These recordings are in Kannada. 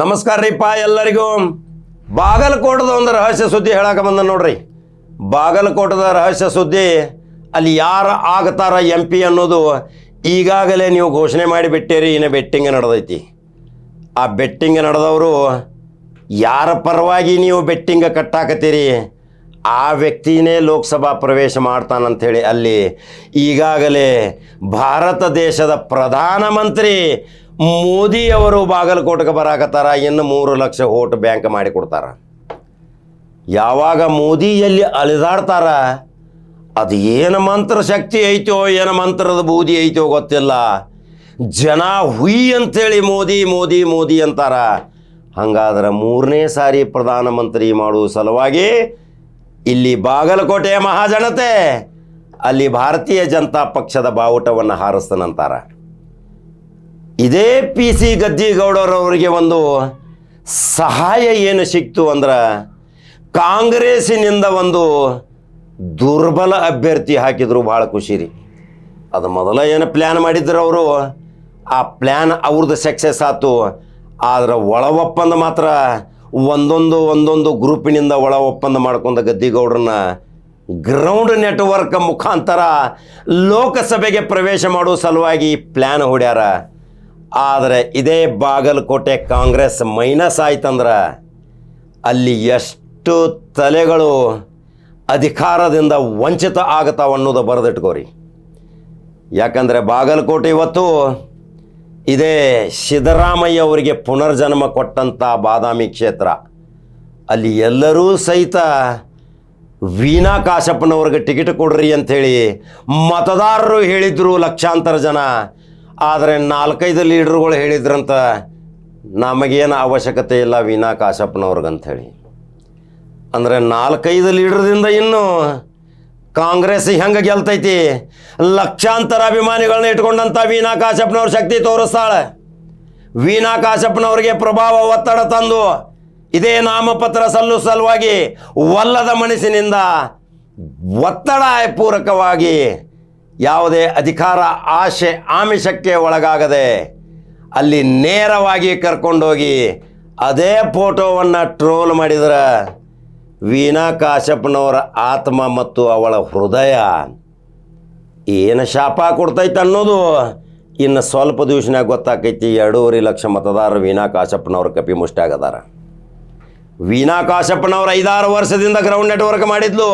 ನಮಸ್ಕಾರ ರೀಪ್ಪ ಎಲ್ಲರಿಗೂ. ಬಾಗಲಕೋಟದ ಒಂದು ರಹಸ್ಯ ಸುದ್ದಿ ಹೇಳಕ್ಕೆ ಬಂದ ನೋಡ್ರಿ. ಬಾಗಲಕೋಟದ ರಹಸ್ಯ ಸುದ್ದಿ, ಅಲ್ಲಿ ಯಾರು ಆಗ್ತಾರ ಎಂ ಪಿ ಅನ್ನೋದು ಈಗಾಗಲೇ ನೀವು ಘೋಷಣೆ ಮಾಡಿ ಬಿಟ್ಟಿರಿ, ಇನ್ನು ಬೆಟ್ಟಿಂಗ್ ನಡೆದೈತಿ. ಆ ಬೆಟ್ಟಿಂಗ್ ನಡೆದವರು ಯಾರ ಪರವಾಗಿ ನೀವು ಬೆಟ್ಟಿಂಗ ಕಟ್ಟಾಕತ್ತೀರಿ? ಆ ವ್ಯಕ್ತಿನೇ ಲೋಕಸಭಾ ಪ್ರವೇಶ ಮಾಡ್ತಾನಂಥೇಳಿ ಅಲ್ಲಿ ಈಗಾಗಲೇ ಭಾರತ ದೇಶದ ಪ್ರಧಾನಮಂತ್ರಿ ಮೋದಿಯವರು ಬಾಗಲಕೋಟೆಗೆ ಬರಾಕತ್ತಾರ, ಇನ್ನು ಮೂರು ಲಕ್ಷ ಓಟ್ ಬ್ಯಾಂಕ್ ಮಾಡಿ ಕೊಡ್ತಾರ. ಯಾವಾಗ ಮೋದಿ ಎಲ್ಲಿ ಅದು ಏನು ಮಂತ್ರ ಶಕ್ತಿ ಐತೋ, ಏನು ಮಂತ್ರದ ಬೂದಿ ಐತೋ ಗೊತ್ತಿಲ್ಲ. ಜನ ಹುಯಿ ಅಂತೇಳಿ ಮೋದಿ ಮೋದಿ ಮೋದಿ ಅಂತಾರ. ಹಂಗಾದ್ರೆ ಮೂರನೇ ಸಾರಿ ಪ್ರಧಾನಮಂತ್ರಿ ಮಾಡುವ ಸಲುವಾಗಿ ಇಲ್ಲಿ ಬಾಗಲಕೋಟೆಯ ಮಹಾಜನತೆ ಅಲ್ಲಿ ಭಾರತೀಯ ಜನತಾ ಪಕ್ಷದ ಬಾವುಟವನ್ನು ಹಾರಿಸ್ತಾನಂತಾರ. ಇದೇ ಪಿ ಸಿ ಗದ್ದಿಗೌಡರವರಿಗೆ ಒಂದು ಸಹಾಯ ಏನು ಸಿಕ್ತು ಅಂದ್ರೆ ಕಾಂಗ್ರೆಸ್ಸಿನಿಂದ ಒಂದು ದುರ್ಬಲ ಅಭ್ಯರ್ಥಿ ಹಾಕಿದ್ರು ಭಾಳ ಖುಷಿ ರೀ. ಅದು ಮೊದಲ ಏನು ಪ್ಲ್ಯಾನ್ ಮಾಡಿದ್ರು ಅವರು? ಆ ಪ್ಲ್ಯಾನ್ ಅವ್ರದ್ದು ಸಕ್ಸಸ್ ಆಯ್ತು ಆದ್ರೆ ಒಳ ಒಪ್ಪಂದ ಮಾತ್ರ ಒಂದೊಂದು ಒಂದೊಂದು ಗ್ರೂಪಿನಿಂದ ಒಳ ಒಪ್ಪಂದ ಮಾಡ್ಕೊಂಡ ಗದ್ದಿಗೌಡ್ರನ್ನ ಗ್ರೌಂಡ್ ನೆಟ್ವರ್ಕ್ ಮುಖಾಂತರ ಲೋಕಸಭೆಗೆ ಪ್ರವೇಶ ಮಾಡೋ ಸಲುವಾಗಿ ಪ್ಲ್ಯಾನ್ ಹೊಡ್ಯಾರ. ಆದರೆ ಇದೇ ಬಾಗಲಕೋಟೆ ಕಾಂಗ್ರೆಸ್ ಮೈನಸ್ ಆಯ್ತಂದ್ರೆ ಅಲ್ಲಿ ಎಷ್ಟು ತಲೆಗಳು ಅಧಿಕಾರದಿಂದ ವಂಚಿತ ಆಗತಾವ ಅನ್ನೋದು ಬರೆದಿಟ್ಕೋರಿ. ಯಾಕಂದರೆ ಬಾಗಲಕೋಟೆ ಇವತ್ತು ಇದೇ ಸಿದ್ದರಾಮಯ್ಯ ಅವರಿಗೆ ಪುನರ್ಜನ್ಮ ಕೊಟ್ಟಂಥ ಬಾದಾಮಿ ಕ್ಷೇತ್ರ. ಅಲ್ಲಿ ಎಲ್ಲರೂ ಸಹಿತ ವೀಣಾ ಕಾಶಪ್ಪನವ್ರಿಗೆ ಟಿಕೆಟ್ ಕೊಡ್ರಿ ಅಂಥೇಳಿ ಮತದಾರರು ಹೇಳಿದ್ರು ಲಕ್ಷಾಂತರ ಜನ. ಆದರೆ ನಾಲ್ಕೈದು ಲೀಡ್ರುಗಳು ಹೇಳಿದ್ರಂತ ನಮಗೇನು ಅವಶ್ಯಕತೆ ಇಲ್ಲ ವೀನಾ ಕಾಶಪ್ಪನವ್ರಿಗಂಥೇಳಿ ಅಂದರೆ ನಾಲ್ಕೈದು ಲೀಡ್ರದಿಂದ ಇನ್ನು ಕಾಂಗ್ರೆಸ್ ಹೆಂಗೆ ಗೆಲ್ತೈತಿ? ಲಕ್ಷಾಂತರ ಅಭಿಮಾನಿಗಳನ್ನ ಇಟ್ಕೊಂಡಂಥ ವೀನಾ ಕಾಶಪ್ಪನವ್ರ ಶಕ್ತಿ ತೋರಿಸ್ತಾಳೆ. ವೀನಾ ಕಾಶಪ್ಪನವ್ರಿಗೆ ಪ್ರಭಾವ, ಒತ್ತಡ ತಂದು ಇದೇ ನಾಮಪತ್ರ ಸಲ್ಲು ಸಲುವಾಗಿ ಒಲ್ಲದ ಮನಸ್ಸಿನಿಂದ ಒತ್ತಡ ಪೂರಕವಾಗಿ ಯಾವುದೇ ಅಧಿಕಾರ ಆಶೆ ಆಮಿಷಕ್ಕೆ ಒಳಗಾಗದೆ ಅಲ್ಲಿ ನೇರವಾಗಿ ಕರ್ಕೊಂಡೋಗಿ ಅದೇ ಫೋಟೋವನ್ನು ಟ್ರೋಲ್ ಮಾಡಿದ್ರೆ ವೀಣಾ ಕಾಶಪ್ಪನವರ ಆತ್ಮ ಮತ್ತು ಅವಳ ಹೃದಯ ಏನು ಶಾಪ ಕೊಡ್ತೈತೆ ಅನ್ನೋದು ಇನ್ನು ಸ್ವಲ್ಪ ದಿವಸನಾಗ ಗೊತ್ತಾಕೈತಿ. ಎರಡೂವರೆ ಲಕ್ಷ ಮತದಾರರು ವೀಣಾ ಕಾಶಪ್ಪನವ್ರ ಕಪಿ ಮುಷ್ಟಾಗದಾರ ವೀಣಾ ಕಾಶಪ್ಪನವ್ರ ಐದಾರು ವರ್ಷದಿಂದ ಗ್ರೌಂಡ್ ನೆಟ್ವರ್ಕ್ ಮಾಡಿದ್ಲು.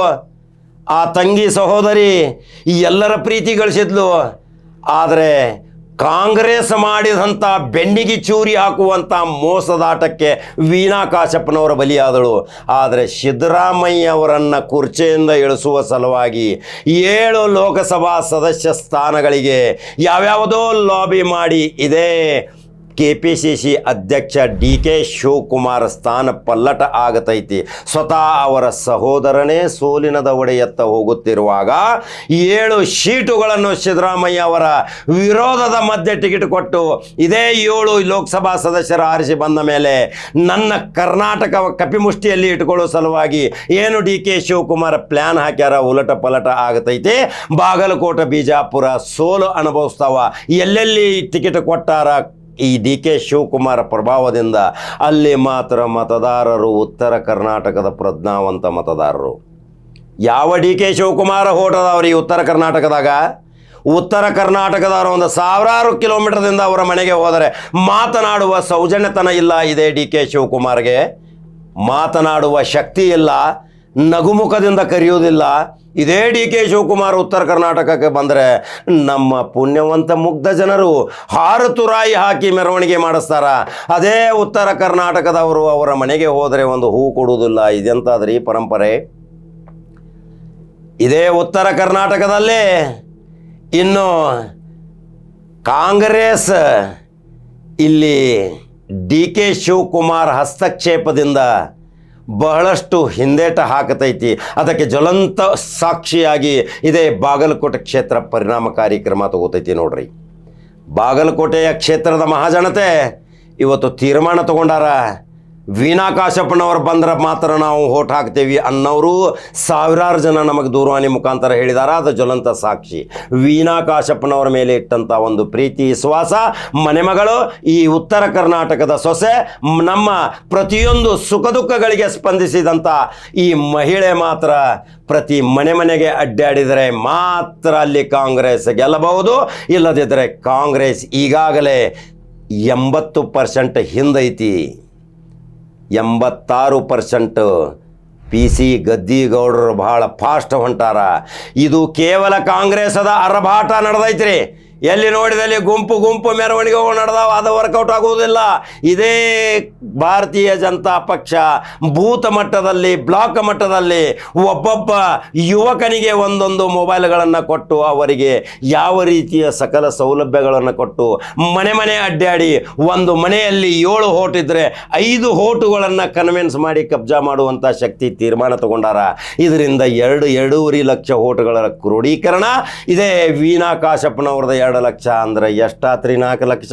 ಆ ತಂಗಿ ಸಹೋದರಿ ಈ ಎಲ್ಲರ ಪ್ರೀತಿ ಗಳಿಸಿದ್ಲು. ಆದರೆ ಕಾಂಗ್ರೆಸ್ ಮಾಡಿದಂಥ ಬೆನ್ನಿಗೆ ಚೂರಿ ಹಾಕುವಂಥ ಮೋಸದಾಟಕ್ಕೆ ವೀಣಾ ಕಾಶಪ್ಪನವರ ಬಲಿಯಾದಳು. ಆದರೆ ಸಿದ್ದರಾಮಯ್ಯ ಅವರನ್ನು ಕುರ್ಚೆಯಿಂದ ಇಳಿಸುವ ಸಲುವಾಗಿ ಏಳು ಲೋಕಸಭಾ ಸದಸ್ಯ ಸ್ಥಾನಗಳಿಗೆ ಯಾವ್ಯಾವುದೋ ಲಾಬಿ ಮಾಡಿ ಇದೇ ಕೆ ಪಿ ಸಿ ಸಿ ಅಧ್ಯಕ್ಷ ಡಿ ಕೆ ಶಿವಕುಮಾರ್ ಸ್ಥಾನ ಪಲ್ಲಟ ಆಗತೈತಿ. ಸ್ವತಃ ಅವರ ಸಹೋದರನೇ ಸೋಲಿನ ದವಡೆಯತ್ತ ಹೋಗುತ್ತಿರುವಾಗ ಏಳು ಶೀಟುಗಳನ್ನು ಸಿದ್ದರಾಮಯ್ಯ ಅವರ ವಿರೋಧದ ಮಧ್ಯೆ ಟಿಕೆಟ್ ಕೊಟ್ಟು ಇದೇ ಏಳು ಲೋಕಸಭಾ ಸದಸ್ಯರು ಆರಿಸಿ ಬಂದ ಮೇಲೆ ನನ್ನ ಕರ್ನಾಟಕ ಕಪಿಮುಷ್ಟಿಯಲ್ಲಿ ಇಟ್ಕೊಳ್ಳೋ ಸಲುವಾಗಿ ಏನು ಡಿ ಕೆ ಶಿವಕುಮಾರ್ ಪ್ಲ್ಯಾನ್ ಹಾಕ್ಯಾರ? ಉಲಟ ಪಲಟ ಆಗತೈತಿ. ಬಾಗಲಕೋಟೆ, ಬಿಜಾಪುರ ಸೋಲು ಅನುಭವಿಸ್ತಾವ. ಎಲ್ಲೆಲ್ಲಿ ಟಿಕೆಟ್ ಕೊಟ್ಟಾರ? ಈ ಡಿ ಕೆ ಶಿವಕುಮಾರ ಪ್ರಭಾವದಿಂದ ಅಲ್ಲಿ ಮಾತ್ರ ಮತದಾರರು ಉತ್ತರ ಕರ್ನಾಟಕದ ಪ್ರಜ್ಞಾವಂತ ಮತದಾರರು. ಯಾವ ಡಿ ಕೆ ಶಿವಕುಮಾರ ಹೋಟದವ್ರು ಈ ಉತ್ತರ ಕರ್ನಾಟಕದಾಗ? ಉತ್ತರ ಕರ್ನಾಟಕದವರು ಒಂದು ಸಾವಿರಾರು ಕಿಲೋಮೀಟರ್ದಿಂದ ಅವರ ಮನೆಗೆ ಹೋದರೆ ಮಾತನಾಡುವ ಸೌಜನ್ಯತನ ಇಲ್ಲ ಇದೆ ಡಿ ಕೆ ಶಿವಕುಮಾರ್ಗೆ. ಮಾತನಾಡುವ ಶಕ್ತಿ ಇಲ್ಲ. ನಗುಮುಖದಿಂದ ಕರೆಯುವುದಿಲ್ಲ. ಇದೇ ಡಿ ಕೆ ಶಿವಕುಮಾರ್ ಉತ್ತರ ಕರ್ನಾಟಕಕ್ಕೆ ಬಂದರೆ ನಮ್ಮ ಪುಣ್ಯವಂತ ಮುಗ್ಧ ಜನರು ಹಾರು ತುರಾಯಿ ಹಾಕಿ ಮೆರವಣಿಗೆ ಮಾಡಿಸ್ತಾರ. ಅದೇ ಉತ್ತರ ಕರ್ನಾಟಕದವರು ಅವರ ಮನೆಗೆ ಹೋದರೆ ಒಂದು ಹೂ ಕೊಡುವುದಿಲ್ಲ. ಈ ಪರಂಪರೆ? ಇದೇ ಉತ್ತರ ಕರ್ನಾಟಕದಲ್ಲಿ ಇನ್ನು ಕಾಂಗ್ರೆಸ್ ಇಲ್ಲಿ ಡಿ ಕೆ ಶಿವಕುಮಾರ್ ಹಸ್ತಕ್ಷೇಪದಿಂದ ಬಹಳಷ್ಟು ಹಿಂದೇಟ ಹಾಕತೈತಿ. ಅದಕ್ಕೆ ಜ್ವಲಂತ ಸಾಕ್ಷಿಯಾಗಿ ಇದೇ ಬಾಗಲಕೋಟೆ ಕ್ಷೇತ್ರ ಪರಿಣಾಮಕಾರಿ ಕ್ರಮ ತಗೋತೈತಿ ನೋಡ್ರಿ. ಬಾಗಲಕೋಟೆಯ ಕ್ಷೇತ್ರದ ಮಹಾಜನತೆ ಇವತ್ತು ತೀರ್ಮಾನ ತಗೊಂಡಾರ ವೀಣಾ ಕಾಶಪ್ಪನವ್ರು ಬಂದ್ರೆ ಮಾತ್ರ ನಾವು ಹೋಟ್ ಹಾಕ್ತೇವೆ ಅನ್ನೋರು ಸಾವಿರಾರು ಜನ ನಮಗೆ ದೂರವಾಣಿ ಮುಖಾಂತರ ಹೇಳಿದಾರ. ಅದು ಜ್ವಲಂತ ಸಾಕ್ಷಿ. ವೀಣಾ ಕಾಶಪ್ಪನವರ ಮೇಲೆ ಇಟ್ಟಂಥ ಒಂದು ಪ್ರೀತಿ, ವಿಶ್ವಾಸ. ಮನೆಮಗಳು ಈ ಉತ್ತರ ಕರ್ನಾಟಕದ ಸೊಸೆ, ನಮ್ಮ ಪ್ರತಿಯೊಂದು ಸುಖ ದುಃಖಗಳಿಗೆ ಸ್ಪಂದಿಸಿದಂಥ ಈ ಮಹಿಳೆ ಮಾತ್ರ ಪ್ರತಿ ಮನೆ ಮನೆಗೆ ಅಡ್ಡಾಡಿದರೆ ಮಾತ್ರ ಅಲ್ಲಿ ಕಾಂಗ್ರೆಸ್ ಗೆಲ್ಲಬಹುದು. ಇಲ್ಲದಿದ್ದರೆ ಕಾಂಗ್ರೆಸ್ ಈಗಾಗಲೇ ಎಂಬತ್ತು ಪರ್ಸೆಂಟ್ ಹಿಂದೈತಿ. ಎಂಬತ್ತಾರು ಪರ್ಸೆಂಟ್ ಪಿ ಸಿ ಗದ್ದಿಗೌಡರು ಬಹಳ ಫಾಸ್ಟ್ ಹೊಂಟಾರ. ಇದು ಕೇವಲ ಕಾಂಗ್ರೆಸ್ದ ಅರಭಾಟ ನಡೆದೈತ್ರಿ. ಎಲ್ಲಿ ನೋಡಿದಲ್ಲಿ ಗುಂಪು ಗುಂಪು ಮೆರವಣಿಗೆಗಳು ನಡೆದಾವ, ಅದು ವರ್ಕೌಟ್ ಆಗುವುದಿಲ್ಲ. ಇದೇ ಭಾರತೀಯ ಜನತಾ ಪಕ್ಷ ಭೂತ ಮಟ್ಟದಲ್ಲಿ, ಬ್ಲಾಕ್ ಮಟ್ಟದಲ್ಲಿ ಒಬ್ಬೊಬ್ಬ ಯುವಕನಿಗೆ ಒಂದೊಂದು ಮೊಬೈಲ್ಗಳನ್ನು ಕೊಟ್ಟು, ಅವರಿಗೆ ಯಾವ ರೀತಿಯ ಸಕಲ ಸೌಲಭ್ಯಗಳನ್ನು ಕೊಟ್ಟು, ಮನೆ ಮನೆ ಅಡ್ಡಾಡಿ, ಒಂದು ಮನೆಯಲ್ಲಿ ಏಳು ಹೋಟ್ ಇದ್ದರೆ ಐದು ಹೋಟುಗಳನ್ನು ಕನ್ವಿನ್ಸ್ ಮಾಡಿ ಕಬ್ಜಾ ಮಾಡುವಂಥ ಶಕ್ತಿ ತೀರ್ಮಾನ ತಗೊಂಡಾರ. ಇದರಿಂದ ಎರಡು ಎರಡೂವರೆ ಲಕ್ಷ ಹೋಟುಗಳ ಕ್ರೋಢೀಕರಣ ಇದೇ ವೀಣಾ ಕಾಶಪ್ಪನವ್ರದ್ದು ಎರಡು ಲಕ್ಷ ಅಂದ್ರೆ ಎಷ್ಟಾತ್ರಿ ನಾಲ್ಕು ಲಕ್ಷ?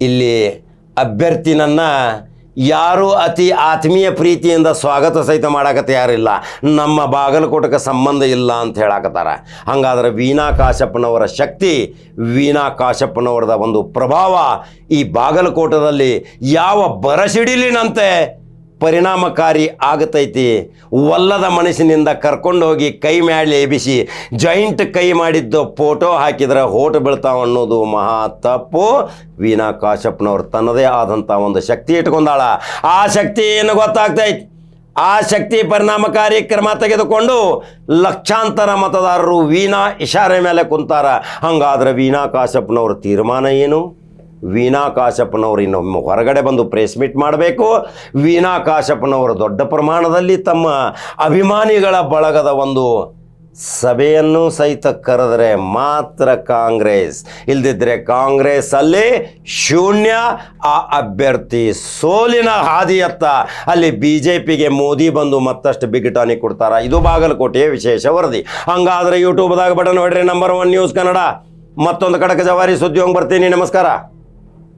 ಇಲ್ಲಿ ಅಭ್ಯರ್ಥಿನನ್ನ ಯಾರು ಅತಿ ಆತ್ಮೀಯ ಪ್ರೀತಿಯಿಂದ ಸ್ವಾಗತ ಸಹಿತ ಮಾಡಕ್ಕೆ ಯಾರಿಲ್ಲ. ನಮ್ಮ ಬಾಗಲಕೋಟಕ್ಕೆ ಸಂಬಂಧ ಇಲ್ಲ ಅಂತ ಹೇಳಕತ್ತಾರ. ಹಾಗಾದ್ರೆ ವೀಣಾ ಕಾಶಪ್ಪನವರ ಶಕ್ತಿ, ವೀಣಾ ಕಾಶಪ್ಪನವರದ ಒಂದು ಪ್ರಭಾವ ಈ ಬಾಗಲಕೋಟದಲ್ಲಿ ಯಾವ ಬರಸಿಡಿಲಿನಂತೆ ಪರಿಣಾಮಕಾರಿ ಆಗತೈತಿ. ಒಲ್ಲದ ಮನಸ್ಸಿನಿಂದ ಕರ್ಕೊಂಡು ಹೋಗಿ ಕೈ ಮೇಲೆ ಎಬಿಸಿ ಜಾಯಿಂಟ್ ಕೈ ಮಾಡಿದ್ದು ಫೋಟೋ ಹಾಕಿದ್ರೆ ಹೋಟು ಬೀಳ್ತಾವ ಅನ್ನೋದು ಮಹಾ ತಪ್ಪು. ವೀಣಾ ಕಾಶಪ್ಪನವ್ರು ತನ್ನದೇ ಆದಂಥ ಒಂದು ಶಕ್ತಿ ಇಟ್ಕೊಂಡಾಳ. ಆ ಶಕ್ತಿ ಏನು ಗೊತ್ತಾಗ್ತೈತಿ? ಆ ಶಕ್ತಿ ಪರಿಣಾಮಕಾರಿ ಕ್ರಮ ತೆಗೆದುಕೊಂಡು ಲಕ್ಷಾಂತರ ಮತದಾರರು ವೀಣಾ ಇಶಾರೆ ಮೇಲೆ ಕುಂತಾರ. ಹಂಗಾದ್ರೆ ವೀಣಾ ಕಾಶಪ್ಪನವ್ರ ತೀರ್ಮಾನ ಏನು? ವೀಣಾ ಕಾಶಪ್ಪನವರು ಇನ್ನೊಮ್ಮೆ ಹೊರಗಡೆ ಬಂದು ಪ್ರೆಸ್ ಮೀಟ್ ಮಾಡಬೇಕು. ವೀಣಾ ಕಾಶಪ್ಪನವರು ದೊಡ್ಡ ಪ್ರಮಾಣದಲ್ಲಿ ತಮ್ಮ ಅಭಿಮಾನಿಗಳ ಬಳಗದ ಒಂದು ಸಭೆಯನ್ನು ಸಹಿತ ಕರೆದರೆ ಮಾತ್ರ ಕಾಂಗ್ರೆಸ್. ಇಲ್ದಿದ್ರೆ ಕಾಂಗ್ರೆಸ್ ಅಲ್ಲಿ ಶೂನ್ಯ, ಆ ಅಭ್ಯರ್ಥಿ ಸೋಲಿನ ಹಾದಿಯತ್ತ ಅಲ್ಲಿ ಬಿ ಜೆ ಪಿಗೆ ಮೋದಿ ಬಂದು ಮತ್ತಷ್ಟು ಬಿಗಿಟಾನಿ ಕೊಡ್ತಾರ. ಇದು ಬಾಗಲಕೋಟೆಯ ವಿಶೇಷ ವರದಿ. ಹಂಗಾದ್ರೆ ಯೂಟ್ಯೂಬ್ದಾಗ ಬಟನ್ ಹೊಡ್ರಿ ನಂಬರ್ ಒನ್ ನ್ಯೂಸ್ ಕನ್ನಡ. ಮತ್ತೊಂದು ಕಡಕ ಜವಾರಿ ಸುದ್ದಿ ಹೋಗಿ ಬರ್ತೀನಿ, ನಮಸ್ಕಾರ.